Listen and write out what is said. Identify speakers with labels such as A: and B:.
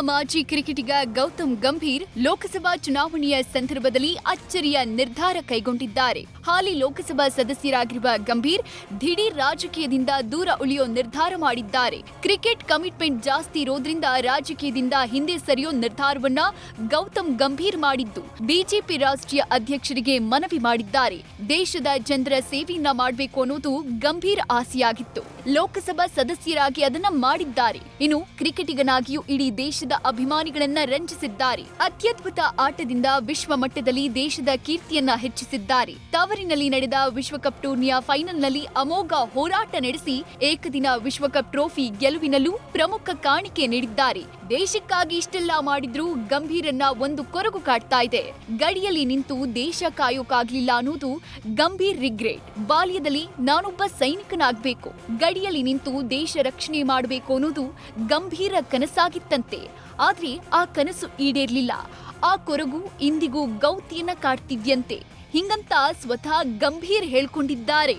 A: ಮಾಜಿ ಕ್ರಿಕೆಟಿಗ ಗೌತಮ್ ಗಂಭೀರ್ ಲೋಕಸಭಾ ಚುನಾವಣೆಯ ಸಂದರ್ಭದಲ್ಲಿ ಅಚ್ಚರಿಯ ನಿರ್ಧಾರ ಕೈಗೊಂಡಿದ್ದಾರೆ. ಹಾಲಿ ಲೋಕಸಭಾ ಸದಸ್ಯರಾಗಿರುವ ಗಂಭೀರ್ ದಿಢೀರ್ ರಾಜಕೀಯದಿಂದ ದೂರ ಉಳಿಯೋ ನಿರ್ಧಾರ ಮಾಡಿದ್ದಾರೆ. ಕ್ರಿಕೆಟ್ ಕಮಿಟ್ಮೆಂಟ್ ಜಾಸ್ತಿ ಇರೋದ್ರಿಂದ ರಾಜಕೀಯದಿಂದ ಹಿಂದೆ ಸರಿಯೋ ನಿರ್ಧಾರವನ್ನ ಗೌತಮ್ ಗಂಭೀರ್ ಮಾಡಿದ್ದು. ಬಿಜೆಪಿ ರಾಷ್ಟ್ರೀಯ ಅಧ್ಯಕ್ಷರಿಗೆ ಮನವಿ ಮಾಡಿದ್ದಾರೆ. ದೇಶದ ಜನರ ಸೇವೆಯನ್ನ ಮಾಡಬೇಕು ಅನ್ನೋದು ಗಂಭೀರ್ ಆಸೆಯಾಗಿತ್ತು. ಲೋಕಸಭಾ ಸದಸ್ಯರಾಗಿ ಅದನ್ನ ಮಾಡಿದ್ದಾರೆ. ಇನ್ನು ಕ್ರಿಕೆಟಿಗನಾಗಿಯೂ ಇಡೀ ದೇಶದ ಅಭಿಮಾನಿಗಳನ್ನ ರಂಜಿಸಿದ್ದಾರೆ. ಅತ್ಯದ್ಭುತ ಆಟದಿಂದ ವಿಶ್ವ ಮಟ್ಟದಲ್ಲಿ ದೇಶದ ಕೀರ್ತಿಯನ್ನ ಹೆಚ್ಚಿಸಿದ್ದಾರೆ. ತವರಿನಲ್ಲಿ ನಡೆದ ವಿಶ್ವಕಪ್ ಟೂರ್ನಿಯ ಫೈನಲ್ನಲ್ಲಿ ಅಮೋಘ ಹೋರಾಟ ನಡೆಸಿ ಏಕದಿನ ವಿಶ್ವಕಪ್ ಟ್ರೋಫಿ ಗೆಲುವಿನಲ್ಲೂ ಪ್ರಮುಖ ಕಾಣಿಕೆ ನೀಡಿದ್ದಾರೆ. ದೇಶಕ್ಕಾಗಿ ಇಷ್ಟೆಲ್ಲ ಮಾಡಿದ್ರೂ ಗಂಭೀರನ್ನ ಒಂದು ಕೊರಗು ಕಾಡ್ತಾ ಇದೆ. ಗಡಿಯಲ್ಲಿ ನಿಂತು ದೇಶ ಕಾಯೋಕಾಗ್ಲಿಲ್ಲ ಅನ್ನೋದು ಗಂಭೀರ್ ರಿಗ್ರೆಟ್. ಬಾಲ್ಯದಲ್ಲಿ ನಾನೊಬ್ಬ ಸೈನಿಕನಾಗ್ಬೇಕು. ಗಡಿಯಲ್ಲಿ ನಿಂತು ದೇಶ ರಕ್ಷಣೆ ಮಾಡಬೇಕು ಅನ್ನೋದು ಗಂಭೀರ ಕನಸಾಗಿತ್ತಂತೆ. ಆದ್ರೆ ಆ ಕನಸು ಈಡೇರ್ಲಿಲ್ಲ. ಆ ಕೊರಗು ಇಂದಿಗೂ ಗೌತಿಯನ್ನ ಕಾಡ್ತಿದ್ಯಂತೆ. ಹಿಂಗಂತ ಸ್ವತಃ ಗಂಭೀರ್ ಹೇಳ್ಕೊಂಡಿದ್ದಾರೆ.